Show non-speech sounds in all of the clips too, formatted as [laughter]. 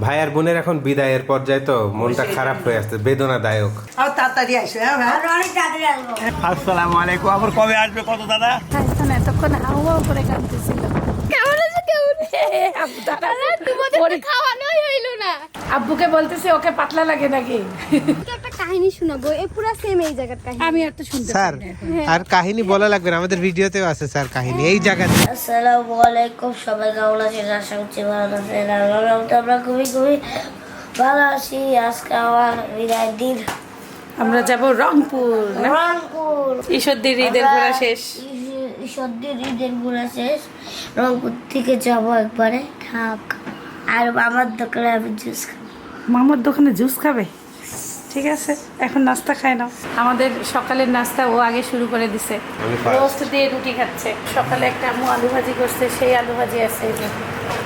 ভাই আর বোনের এখন বিদায়ের পর্যায়ে তো মনটা খারাপ হয়ে আসছে বেদনাদায়ক। আর তাড়াতাড়ি আসো হ্যাঁ অনেক তাড়াতাড়ি আসব। আসসালামু আলাইকুম আবার কবে আসবে কত দাদা? এতক্ষণ হাওয়া করে কাঁদতেছিল কেমন আছে কেমন আব্বু দাঁড়া। তোমাদের ওরে- খাওয়ানোই হইল না। আব্বুকে বলতেছে ওকে পাতলা লাগে নাকি? একটা কাহিনী শোনাবো এই পুরো সেম এই জায়গার কাহিনী। আমি আর তো শুনতে স্যার এখন। আর কাহিনী বলা লাগবে না আমাদের ভিডিওতেও আছে স্যার কাহিনী এই জায়গাতে। আসসালামু আলাইকুম সবাই কেমন আছেন? আশা করছি ভালো আছেন আর আমরা- আমরা খুবই খুবই ভালো আছি। আজকে আমার বিদায় দিন। আমরা যাব রংপুর? রংপুর। ঈশ্বরদীর ঈদের ঘোরা শেষ। সর্দির ঈদের ঘোরা শেষ। রংপুর থেকে যাব একবারে। থাক আর আমার দোকানে আমি জুস খাব। মামার দোকানে জুস খাবে? ঠিক আছে এখন নাস্তা খায় নাও। আমাদের সকালের নাস্তা ও আগে শুরু করে দিছে। আমি। রোস্ট দিয়ে রুটি খাচ্ছে। সকালে একটা আম্মু আলু ভাজি করছে সেই আলু ভাজি আছে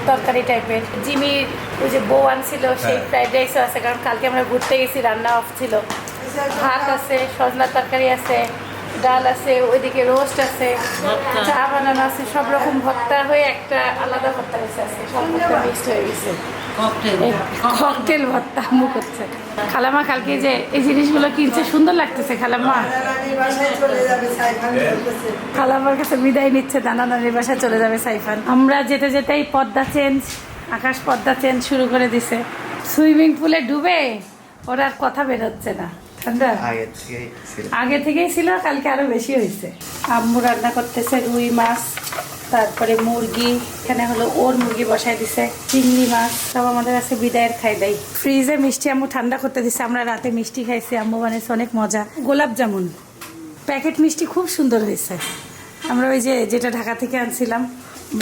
তরকারি টাইপের জিমির ওই যে বউ আনছিল সেই হ্যাঁ। ফ্রাইড রাইসও আছে কারণ কালকে আমরা ঘুরতে গেছি রান্না অফ ছিল। ভাত আছে সজনার তরকারি আছে ডাল আছে ওইদিকে রোস্ট আছে চা বানানো আছে সব রকম ভর্তা হয়ে একটা আলাদা ভর্তা হয়েছে আছে সব ভর্তা মিক্সড হয়ে গেছে। ককটেল ভর্তা করছে। খালামা কালকে যে এই জিনিসগুলো কিনছে সুন্দর লাগতেছে খালামা খালামার কাছে বিদায় নিচ্ছে দানা নানির বাসায় চলে যাবে সাইফান। আমরা যেতে যেতেই পদ্মা চেঞ্জ আকাশ পদ্মা চেঞ্জ শুরু করে দিছে। সুইমিং পুলে ডুবে ওর আর কথা বেরোচ্ছে না। ঠান্ডা? আগে থেকেই ছিল। কালকে আরও বেশি হয়েছে। আম্মু রান্না করতেছে রুই মাছ তারপরে মুরগি এখানে হলো ওর মুরগি বসাই দিছে চিংড়ি মাছ সব আমাদের আছে বিদায়ের খাই দেয়। ফ্রিজে মিষ্টি আম্মু ঠান্ডা করতে দিছে আমরা রাতে মিষ্টি খাইছি আম্মু বানিয়েছে অনেক মজা। গোলাপ জামুন। প্যাকেট মিষ্টি খুব সুন্দর হয়েছে। আমরা ওই যে যেটা ঢাকা থেকে আনছিলাম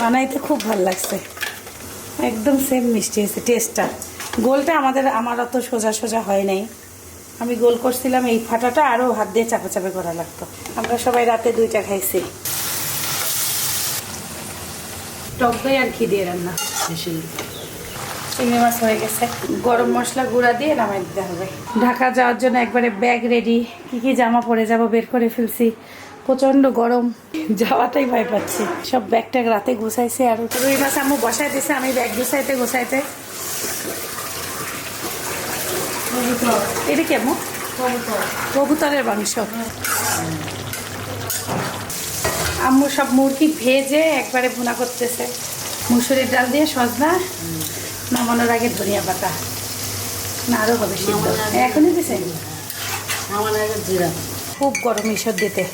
বানাইতে খুব ভালো লাগছে। একদম সেম মিষ্টি হয়েছে টেস্টটা গোলটা আমাদের আমার অত সোজা সোজা হয় নাই। আমি গোল করছিলাম এই ফাটাটা আরও হাত দিয়ে চাপা চাপে করা লাগতো। আমরা সবাই রাতে দুইটা খাইছি। টক দই আর ঘি দিয়ে রান্না। চিংড়ি মাছ হয়ে গেছে। গরম মশলা গুঁড়া দিয়ে নামাই দিতে হবে। ঢাকা যাওয়ার জন্য একবারে ব্যাগ রেডি কি কি জামা পরে যাব বের করে ফেলছি। প্রচণ্ড গরম। যাওয়াটাই ভয় পাচ্ছি। সব ব্যাগ ট্যাগ রাতে গুছাইছে আর রুই মাছ আম্মু বসাই দিছে, আমি ব্যাগ গুছাইতে গুছাইতে। এটা কেমন কবুতরের মাংস। আম্মু সব মুরগি ভেজে একবারে ভুনা করতেছে। মুসুরির ডাল দিয়ে সজনা নামানোর আগে ধনিয়া পাতা। না আরও হবে সিদ্ধ। এখনই দিছে? খুব গরম ঈশ্বর দিতে।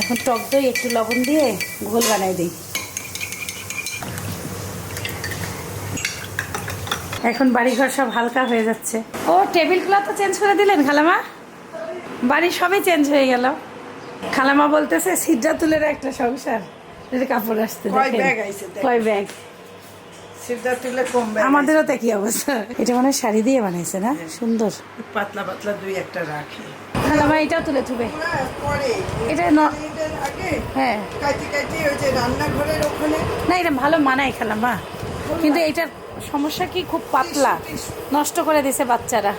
এখন টক দই একটু লবণ দিয়ে ঘোল বানাই দিই। এখন বাড়িঘর সব হালকা হয়ে যাচ্ছে। ও টেবিল ক্লথ তো চেঞ্জ করে দিলেন খালামা? বাড়ি সবই চেঞ্জ হয়ে গেল। খালামা বলতেছে সিদ্ধাতুলের একটা সংসার। কাপড় আসতে কয় ব্যাগ আইছে দেখ। কয় ব্যাগ? সিদ্ধা তুলে কম আমাদেরও তো কি অবস্থা। এটা মানে শাড়ি দিয়ে বানাইছে না? সুন্দর। পাতলা পাতলা দুই একটা রাখি। খালামা এটাও তুলে থুবে হ্যাঁ, এটা হ্যাঁ। না এটা ভালো মানায় খালামা। কিন্তু এটার সমস্যা কি? খুব পাতলা। নষ্ট করে দিছে বাচ্চারা।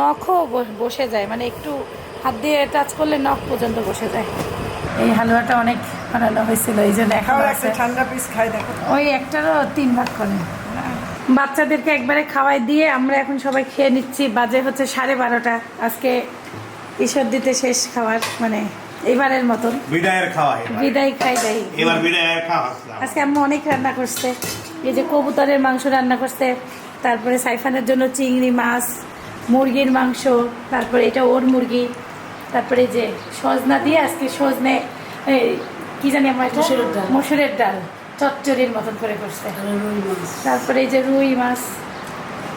নখও বসে যায়। মানে একটু হাত দিয়ে টাচ করলে নখ পর্যন্ত বসে যায়। এই হালুয়াটা অনেক বানানো হয়েছিল এই জন্য এখন ঠান্ডা পিস খাই দেখো। ওই একটারও তিন ভাগ করে। বাচ্চাদেরকে একবারে খাওয়াই দিয়ে আমরা এখন সবাই খেয়ে নিচ্ছি। বাজে হচ্ছে সাড়ে বারোটা। আজকে ঈশ্বর দিতে শেষ খাবার মানে এবারের মতন। বিদায়ের খাওয়া বিদায় খাই এবার বিদায়ের খাওয়া আজকে আম্মু অনেক রান্না করছে। এই যে কবুতরের মাংস রান্না করছে তারপরে সাইফানের জন্য চিংড়ি মাছ মুরগির মাংস তারপরে এটা ওর মুরগি তারপরে যে সজনা দিয়ে আজকে সজনে কি জানি আমার মসুরের ডাল। মসুরের ডাল। চচ্চড়ির মতন করে করছে। তারপরে এই যে রুই মাছ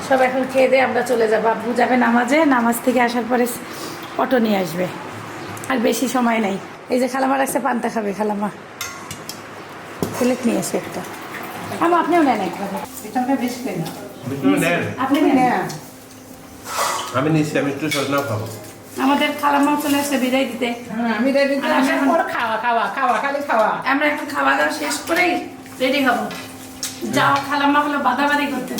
সব এখন খেয়ে দিয়ে আমরা চলে যাব। আব্বু যাবে নামাজে নামাজ থেকে আসার পরে অটো নিয়ে আসবে। আর বেশি সময় নাই। এই যে খালামা রাখছে পান্তা খাবে খালামা। প্লেট নিয়ে এসে একটা। আমা আপনিও নেন একবার আপনি নেন। আমি নিচ্ছি আমি একটু সজনা খাব। আমাদের খালামাও চলে আসছে বিদায় দিতে। আমি রেডি আর খাওয়া খাওয়া খাওয়া খালি খাওয়া। আমরা এখন খাওয়া দাওয়া শেষ করেই রেডি হব। যাও খালাম্মা হলো বাদাবাদি করতে।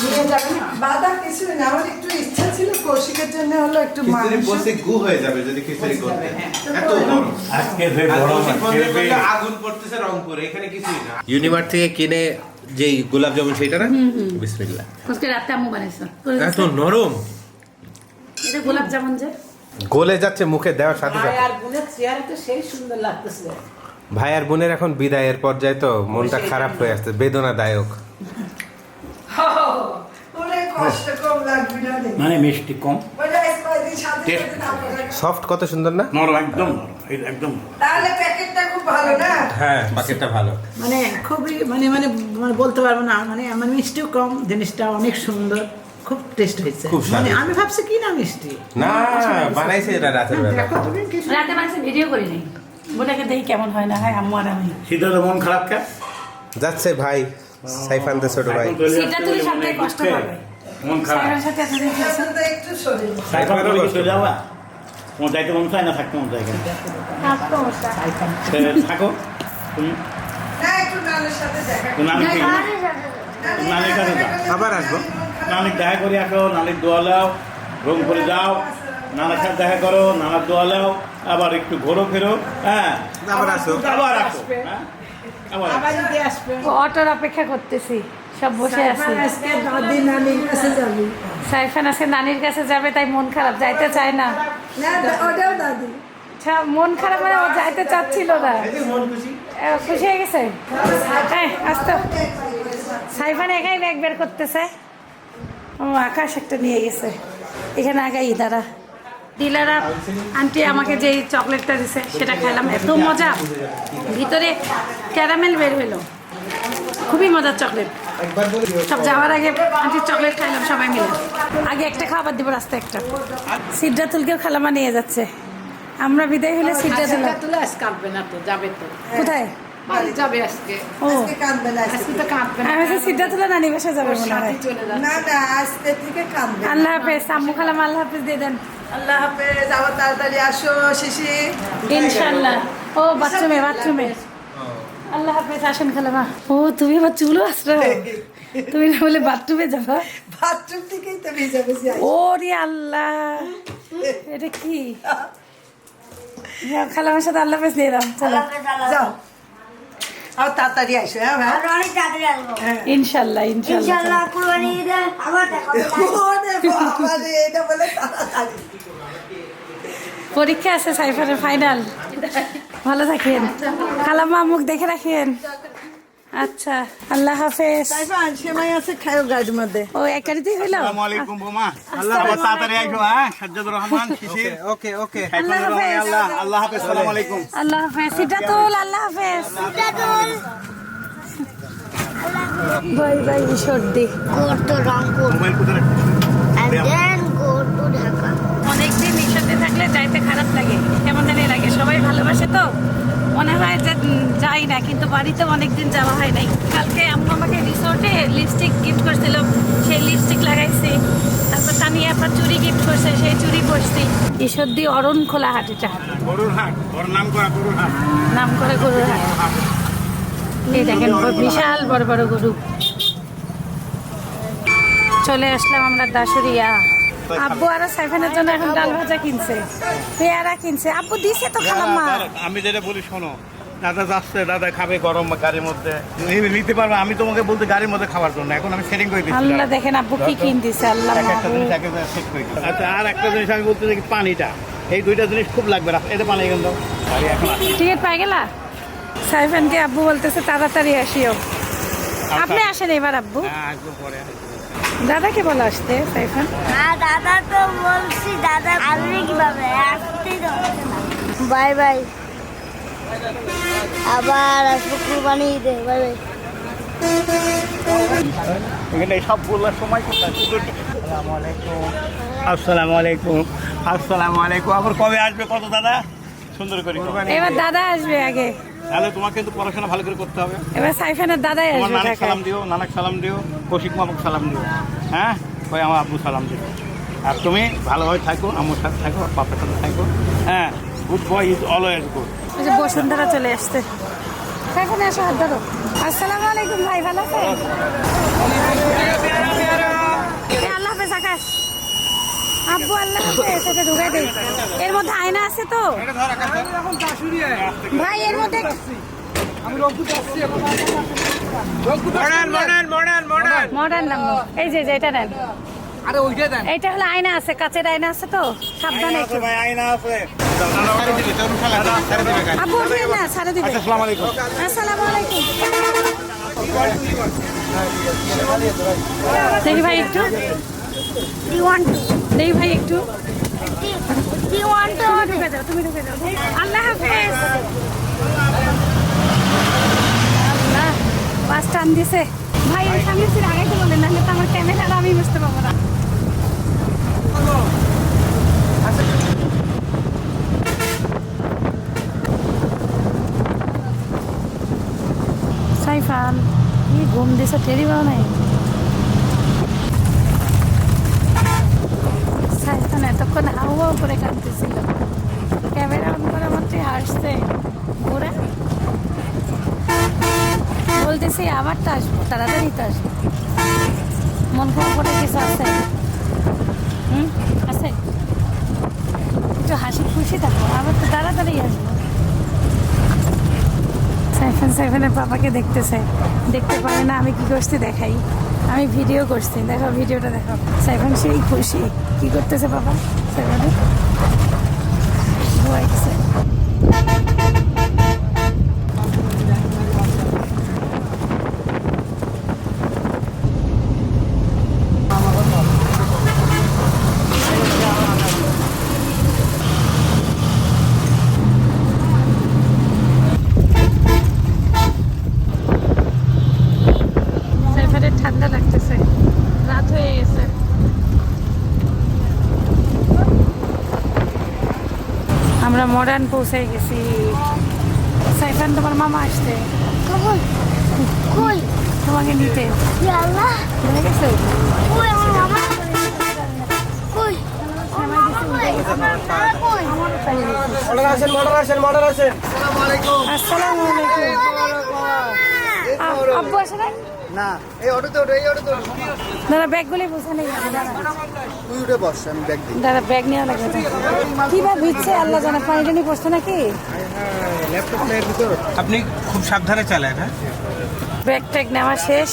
বাদা কিছু না আমার একটু ইচ্ছা ছিল কৌশিকের জন্য হলো একটু খিচুড়ি বসে গু হয়ে যাবে যদি খিচুড়ি করতে। এত গরম। আজকে যে গরম খেলবে আগুন পড়তেছে রংপুরে এখানে কিছুই না। ইউনিভার থেকে কিনে যেই গোলাপ জামুন সেইটা না? বিসমিল্লাহ। আজকে রাতে আম্মু বানাইছো। এত নরম। এটা গোলাপ জামুন যে। গলে যাচ্ছে মুখে দেওয়ার সাথে সাথে। আর চেয়ারে তো সেই সুন্দর লাগতেছে। ভাই আর বোনের এখন বিদায়ের পর্যায়ে তো মনটা খারাপ হয়ে আসছে বেদনাদায়ক। অনেক কষ্ট কম লাগবে না রে। মানে মিষ্টি কম। সফট কত সুন্দর না? নরম একদম একদম। তাহলে প্যাকেটটা খুব ভালো না? হ্যাঁ পাকেটটা ভালো। মানে খুবই মানে মানে মানে বলতে পারব না মানে মানে মিষ্টিও কম জিনিসটা অনেক সুন্দর খুব টেস্ট হয়েছে। খুব মানে আমি ভাবছি কি না মিষ্টি? না বানাইছে এটা রাতের বেলা। রাতে বানাইছে ভিডিও করি নাই বোনাকে দেখি কেমন হয় না হয় আম্মু আর আমি। শীতের মন খারাপ কে যাচ্ছে ভাই সাইফানদের ছোট ভাই। সবথেকে মন কষ্ট পাবে। মন খারাপ। সাইফানের সাথে এতদিন খেলছে। তো একটু শরীর সাইকেল করে কি চলে যাওয়া তোমার যাইতে মন চায় না? থাকতে মন চায় থাকো তুমি? আবার আসব। নানির দেখা করে আসো নানির দোয়া লাও রুম করে যাও নানার সাথে দেখা করো নানার দোয়া লাও। আবার একটু ঘোরো ফেরো হ্যাঁ? আবার আসো। আবার আসো। হ্যাঁ? অটোর অপেক্ষা করতেছি। সব বসে আছে। আজকে দাদি নানির কাছে যাবি। সাইফান আজকে নানির কাছে যাবে তাই মন খারাপ যাইতে চায় না। না ওটাও দাদি। আচ্ছা, মন খারাপ মানে ও যাইতে চাচ্ছিল না। খুশি? হয়ে গেছে? হ্যাঁ আসতো। সাইফান একাই ব্যাগ বের করতেছে। ও আকাশ একটা নিয়ে গেছে। এখানে আগাই দাঁড়া। ডিলাররা আন্টি আমাকে যে চকলেটটা দিছে সেটা খেলাম এত মজা। ভিতরে ক্যারামেল বের হইল। খুবই মজার চকলেট। সব যাওয়ার আগে আন্টির চকলেট খাইলাম সবাই মিলে। আগে একটা খাবার দিব রাস্তায় একটা। সিদ্ধাতুলকেও খালামা নিয়ে যাচ্ছে। আমরা বিদায় হলে সিদ্ধাতুল তুলে না তো যাবে তো। কোথায়? বাড়ি যাবে আজকে। ও। আজকে কাঁদবে না আজকে। আজকে তো কাঁদবে না। আমি সিদ্ধাতুল্লাহ নানি বাসা যাবে মনে হয়? সাথে চলে যাবে না না আজকে থেকে কাঁদবে আল্লাহ হাফেজ আম্মু খালাম আল্লাহ হাফেজ দিয়ে দেন। আল্লাহ হাফেজ আবার তাড়াতাড়ি আসো শিশি। ইনশাল্লাহ ও বাথরুমে বাথরুমে। আল্লাহ হাফেজ আসেন খালামা। ও তুমি আবার চুলও আসলো তুমি না বলে বাথরুমে যাবা? বাথরুম থেকেই তো ভিজে ভিজে ও রে আল্লাহ। এটা কি? খালামার সাথে আল্লাহ হাফেজ দিয়ে দাও চলো। যাও। আবার তাড়াতাড়ি আসো হ্যাঁ ভাই আমরা অনেক তাড়াতাড়ি আসব। ইনশাল্লাহ ইনশাল্লাহ। ইনশাল্লাহ কুরবানি ঈদে আবার দেখা হবে। ওরে বাবা রে, এটা বলে তাড়াতাড়ি। পরীক্ষা আছে সাইফারের ফাইনাল ভালো থাকেন। খালাম্মা মুখ দেখে রাখেন। আচ্ছা আল্লাহ হাফেজ। সাইফান সেমাই আছে খায়ো গাড়ির মধ্যে। ও এক গাড়িতেই হইল? আসসালামু আলাইকুম বোমা আল্লাহ হাফেজ তাড়াতাড়ি আইসো হ্যাঁ? সাজ্জাদুর রহমান [laughs] শিশির। ওকে ওকে আল্লাহ হাফেজ। আল্লাহ আল্লাহ হাফেজ সালাম আলাইকুম আল্লাহ হাফেজ সিদ্ধাতুল আল্লাহ হাফেজ। বাই বাই সর্দি। Go to Rangpur মোবাইল কোথায় and then go to Dhaka. অনেকদিন একসাথে থাকলে যাইতে খারাপ লাগে। কেমন জানি লাগে সবাই ভালোবাসে তো। মনে হয় যে যাই না কিন্তু বাড়িতে অনেকদিন যাওয়া হয় নাই। কালকে আম্মু আমাকে রিসোর্টে লিপস্টিক গিফট করছিল সেই লিপস্টিক লাগাইছি। তারপর তানিয়া আবার চুরি গিফট করছে সেই চুরি পরছি। ঈশ্বর দিয়ে অরণ খোলা গরুর হাট ওর নাম করা গরুর হাট নাম করে গরুর হাট এই দেখেন বড়- বিশাল বড় বড় গরু। চলে আসলাম আমরা দাসুরিয়া আব্বু আরও সাইফানের জন্য এখন ডাল ভাজা কিনছে। পেয়ারা কিনছে। আব্বু দিছে তো খালাম্মা। আমি যেটা বলি শোনো দাদা যাচ্ছে দাদা খাবে গরম গাড়ির মধ্যে। নিতে পারবে আমি তোমাকে বলতে গাড়ির মধ্যে খাওয়ার জন্য। এখন আমি সেটিং করে দিচ্ছি আল্লাহ দেখেন আব্বু কি কিন দিছে আল্লাহ একটা জিনিস মাহবুব। সেট করে আচ্ছা আর একটা জিনিস আমি বলতে চাই পানিটা। এই দুইটা জিনিস খুব লাগবে এটা পানি এখান দাও। টিকিট পাই গেলা? সাইফানকে আব্বু বলতেছে তাড়াতাড়ি আসিও। আপনি আসেন এবার আব্বু। হ্যাঁ আসব পরে দাদাকে বলো আসতে সাইফান। হ্যাঁ দাদা তো বলছি দাদা আসবে কীভাবে? আসতেই তো বাই বাই। আবার আসব কুরবানি ঈদে বাই বাই। এখানে সব বলার সময় কোথায়? আসসালামু আলাইকুম আসসালামু আলাইকুম আবার কবে আসবে কত দাদা? সুন্দর করে এবার দাদা আসবে আগে। তাহলে তোমাকে কিন্তু পড়াশোনা ভালো করে করতে হবে। এবার সাইফানের দাদাই তোমার আসবে নানাক সালাম দিও নানাক সালাম দিও কৌশিক মামুক সালাম দিও। হ্যাঁ? ওই আমার আব্বু সালাম দিও। আর তুমি ভালোভাবে থাকো আমার সাথে থাকো বাপের সাথে থাকো। হ্যাঁ good boy is always good ওই যে বসুন্ধরা চলে আসছে। এখন এসো হাত ধরো। আসসালামু আলাইকুম ভাই ভালো আছেন? আল্লাহ হাফেজ আকাশ। আব্বু আল্লাহ এটা ঢুকাই দে এর মধ্যে আয়না আছে তো? ভাই এর মধ্যে মডার্ন নাম এই যে যে এটা নেন। আরে ওইটা দেন। এইটা হলো আয়না আছে কাচের আয়না আছে তো? সাবধানে একটু। আব্বু উঠিয়ে না সারা দিবে। আসসালামু আলাইকুম। আসসালামু আলাইকুম। দেখি ভাই একটু। দেখি ভাই একটু। তুমি ঢুকে যাও আল্লাহ হাফেজ। আল্লাহ বাস টান দিছে। ভাই আমি সামনে ছিল আগে তো বলেন নাহলে তো আমার ক্যামেরা আমি বুঝতে পারব না। সাইফান কি ঘুম দিছে টেরি পাও নাই। এতক্ষণ হাওয়া করে কাঁদতেছিল। ক্যামেরা অন করা মাত্রই হাসছে ঘুরে বলতেছি আবার তো আসব, তাড়াতাড়ি তো আসব। মন খারাপ করে কিছু আছে? হুম? আছে? একটু হাসি খুশি থাকো আবার তো তাড়াতাড়ি আসব। সাইফান সাইফানের পাপাকে দেখতেছে। দেখতে পারে না, আমি কি করছি দেখাই। আমি ভিডিও করছি, দেখো, ভিডিওটা দেখো। সাইফান সেই খুশি। কি করতেছে বাবা সাইফানের ঘুমাইতেছে সাইফানের ঠান্ডা লাগতেছে রাত হয়ে গেছে আমরা মডার্ন পৌঁছে গেছি। সাইফান তোমার মামা আসছে। তোমাকে নিতে। ইয়া দাদা ব্যাগগুলি বুঝে নেই দাদা বস আমি ব্যাগ দিই। দাদা ব্যাগ নেওয়া লাগবে কি বা ভিজছে আল্লাহ জানা পানি টানি পড়ছে নাকি? আপনি খুব সাবধানে চালান হ্যাঁ? ব্যাগ ট্যাগ নেওয়া শেষ।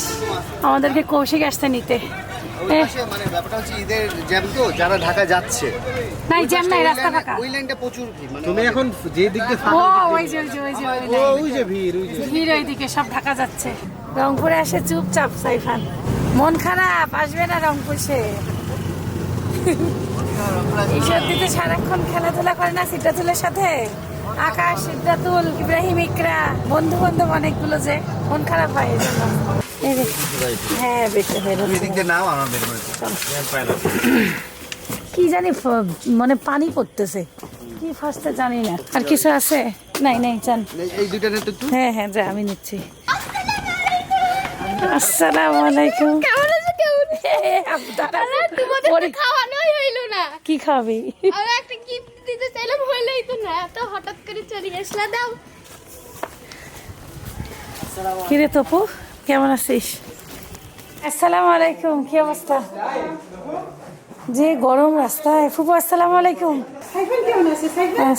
আমাদেরকে কৌশিক আসতে নিতে। মানে ব্যাপারটা হচ্ছে ঈদের জ্যাম তো যারা ঢাকা যাচ্ছে। নাই জ্যাম নাই রাস্তা লাইনে- ফাঁকা। ওই লাইনটা প্রচুর ভিড় মানে তুমি এখন যে দিক দিয়ে ও ওই যে ওই যে ওই যে ওই যে ভিড় ওই যে। ভিড় ওইদিকে সব ঢাকা যাচ্ছে। রংপুরে আসে চুপচাপ সাইফান। মন খারাপ আসবে না রংপুর সে। এই সত্যিতে সারাক্ষণ খেলাধুলা করে না সিদ্ধাতুলের সাথে? আকাশ সিদ্ধাতুল ইব্রাহিম ইকরা বন্ধু বান্ধব অনেকগুলো যে মন খারাপ হয় এই জন্য হ্যাঁ। কি জানি মানে পানি পড়তেছে। কি ফার্স্টে জানি না। আর কিছু আছে? নাই নাই চান। এই- দুইটা হ্যাঁ হ্যাঁ যা আমি নিচ্ছি। আসসালামু আলাইকুম। খাওয়ানোই হইল না। কি খাবি? আর একটা গিফট দিতে চাইলাম হইলোই তো না। এত হঠাৎ করে চলে আসলা দাও। কিরে তপু কেমন আছিস? আসসালামু আলাইকুম কি অবস্থা? যে গরম রাস্তায়। ফুপু আসসালামু আলাইকুম।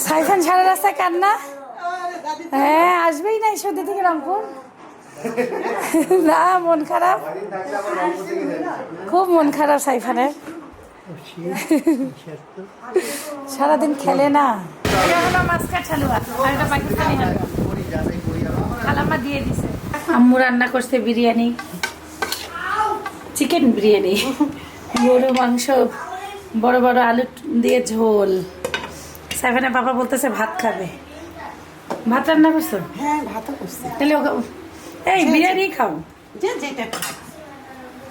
সাইফান সারা রাস্তায় কান্না? হ্যাঁ আসবেই না এই সত্যি থেকে রংপুর। [laughs] না মন খারাপ। খুব মন খারাপ সাইফানের। [laughs] সারাদিন খেলে না। আম্মু রান্না করছে বিরিয়ানি। চিকেন বিরিয়ানি। গরু মাংস বড় বড় আলু দিয়ে ঝোল। সেভেনে বাবা বলতেছে ভাত খাবে। ভাত রান্না করছ? হ্যাঁ ভাতও করছি। তাহলে এই বিরিয়ানি খাও। যে যেটা।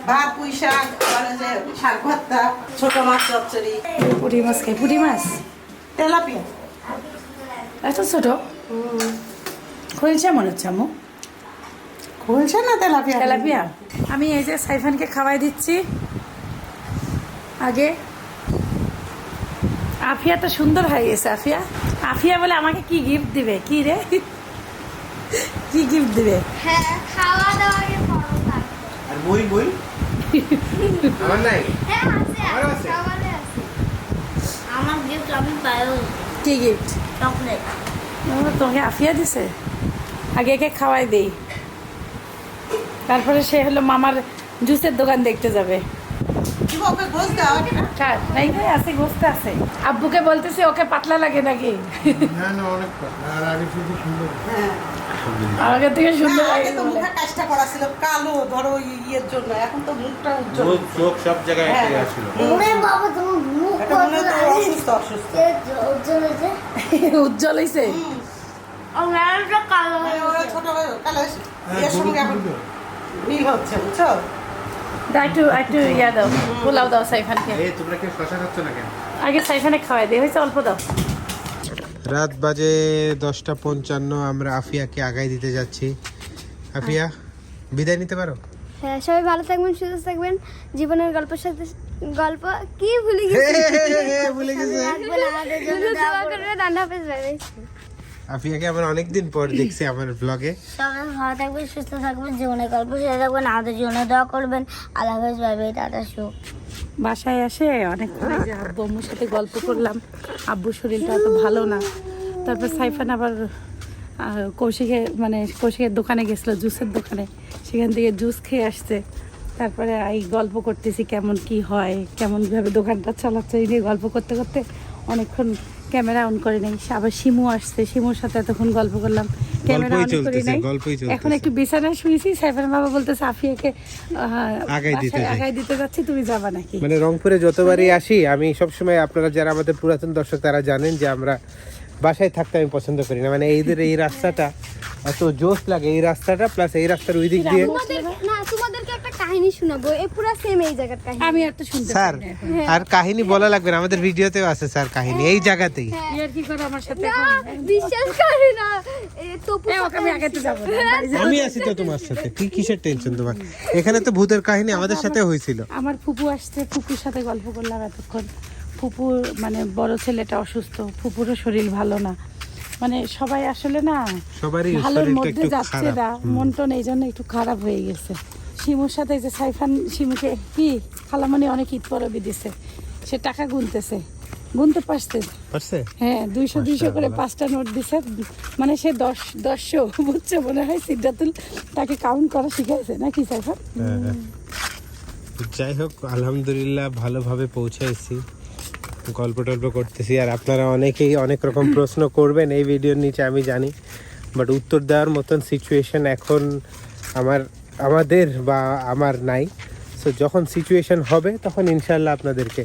ভাত পুঁই শাক শাক ভর্তা ছোট মাছ চচ্চড়ি। পুঁটি মাছ খাই পুঁটি মাছ? তেলাপিয়া। এত ছোট? খোলছে মনে হচ্ছে আম্মু। খুলছে না তেলাপিয়া? তেলাপিয়া। আমি এই যে সাইফানকে খাওয়াই দিচ্ছি। আগে। আফিয়া তো সুন্দর হয়ে গেছে আফিয়া। আফিয়া বলে আমাকে কি গিফট দিবে? কি রে? কি গিফট দিবে? হ্যাঁ খাওয়া থাকবে। আর বই বই? আমার নাই? হ্যাঁ আছে সবারই আছে। আমার গিফট আমি পাইও। কি গিফট চকলেট। তোমাকে আফিয়া দিছে? আগে একে খাওয়াই দেই। তারপরে সে হলো মামার জুসের দোকান দেখতে যাবে। নাই আছে গোস্ত আছে। আব্বুকে বলতেছি ওকে পাতলা লাগে নাকি? হ্যাঁ। আমাকে থেকে সুন্দর লাগে আগে তো মুখে কাজটা করা ছিল কালো ধরো ইয়ের জন্য। এখন তো মুখটা উজ্জ্বল। চোখ সব জায়গায় হ্যাঁ। ছিল ওরে বাবা তোমার মুখ এটা মনে তো অসুস্থ অসুস্থ। উজ্জ্বল হয়েছে? উজ্জ্বল হয়েছে ও কালো মানে ওরা ছোট হয়ে কালো হয়েছে। এর সঙ্গে এখন মিল হচ্ছে বুঝছ? একটু একটু ইয়া দাও পোলাও দাও সাইফানকে। এই তোমরা কি শশা খাচ্ছ না কেন? আগে সাইফানে খাওয়াই দিয়ে হয়েছে অল্প দাও। রাত বাজে দশটা পঞ্চান্ন আমরা আফিয়াকে আগাই দিতে যাচ্ছি। আফিয়া বিদায় নিতে পারো? হ্যাঁ সবাই ভালো থাকবেন সুস্থ থাকবেন। জীবনের গল্পের সাথে গল্প কি ভুলে গেছি? ভুলে গেছে। রান্না বাই। আফিয়াকে আমরা অনেকদিন পর দেখছি আমার ব্লগে সবাই ভালো থাকবেন সুস্থ থাকবেন জীবনে গল্প শেষে থাকবেন আমাদের জন্য দোয়া করবেন। আল্লাহ হাফেজ বাই বাই টাটা সুখ বাসায় এসে অনেকক্ষণ এই যে আব্বু আম্মুর সাথে গল্প করলাম। আব্বুর শরীরটা অত ভালো না। তারপর সাইফান আবার কৌশিকে মানে কৌশিকের দোকানে গেছিল জুসের দোকানে। সেখান থেকে জুস খেয়ে আসছে। তারপরে এই গল্প করতেছি কেমন কি হয় কেমনভাবে দোকানটা চালাচ্ছে এই নিয়ে গল্প করতে করতে অনেকক্ষণ ক্যামেরা অন করে নেই। আবার শিমু আসছে শিমুর সাথে এতক্ষণ গল্প করলাম। ক্যামেরা অন করি নাই। এখন একটু বিছানায় শুয়েছি সাইফান বাবা বলতেছে আফিয়াকে আগাই দিতে আগাই দিতে যাচ্ছি তুমি যাবা নাকি? মানে রংপুরে যতবারই আসি আমি সবসময় আপনারা যারা আমাদের পুরাতন দর্শক তারা জানেন যে আমরা বাসায় থাকতে আমি পছন্দ করি না। মানে এইদের এই রাস্তাটা এত জোশ লাগে এই রাস্তাটা প্লাস এই রাস্তার ওই দিক দিয়ে। না তোমাদেরকে একটা কাহিনী শোনাবো। এই পুরো সেম এই জায়গার কাহিনী। আমি আর তো শুনতে স্যার। আর কাহিনী বলা লাগবে না আমাদের ভিডিওতেও আছে স্যার কাহিনী এই জায়গাতেই। ইয়ার কি করে আমার সাথে না বিশ্বাস করে না। তপু আমি যাব আছি। তো তোমার সাথে কি কিসের টেনশন তোমার? এখানে তো ভূতের কাহিনী আমাদের সাথে হয়েছিল। আমার ফুপু আসছে ফুপুর সাথে গল্প করলাম এতক্ষণ। ফুপুর মানে বড় ছেলেটা অসুস্থ ফুপুরও শরীর ভালো না। মানে সবাই আসলে না সবারই ভালোর মধ্যে যাচ্ছে না মন টন এই জন্য একটু খারাপ হয়ে গেছে। শিমুর সাথে যে সাইফান শিমুকে কি খালামণি অনেক ঈদ পরবি দিছে। সে টাকা গুনতেছে। গুনতে পারছে? হ্যাঁ দুইশো দুইশো করে পাঁচটা নোট দিছে। মানে সে দশ দশশো বুঝছে মনে হয় সিদ্ধাতুল তাকে কাউন্ট করা শিখাইছে নাকি সাইফান? হ্যাঁ। যাই হোক আলহামদুলিল্লাহ ভালোভাবে পৌঁছাইছি গল্প টল্প করতেছি, আর আপনারা অনেকেই অনেক রকম প্রশ্ন করবেন এই ভিডিওর নিচে, আমি জানি। বাট উত্তর দেওয়ার মতন সিচুয়েশন এখন আমার, আমাদের বা আমার নাই। সো যখন সিচুয়েশান হবে, তখন ইনশাল্লাহ আপনাদেরকে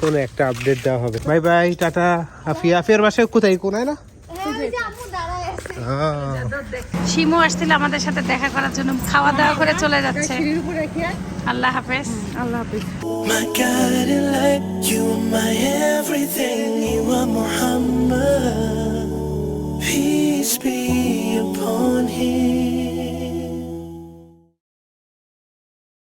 কোনো একটা আপডেট দেওয়া হবে। Bye bye tata. আফিয়া, আফিয়ার বাসায় কোথায়? কোনায় না? শিমু আসছিল আমাদের সাথে দেখা করার জন্য খাওয়া দাওয়া করে চলে যাচ্ছে আল্লাহ হাফেজ আল্লাহ হাফেজ My guiding light, you are my everything, you are Muhammad. Peace be upon him.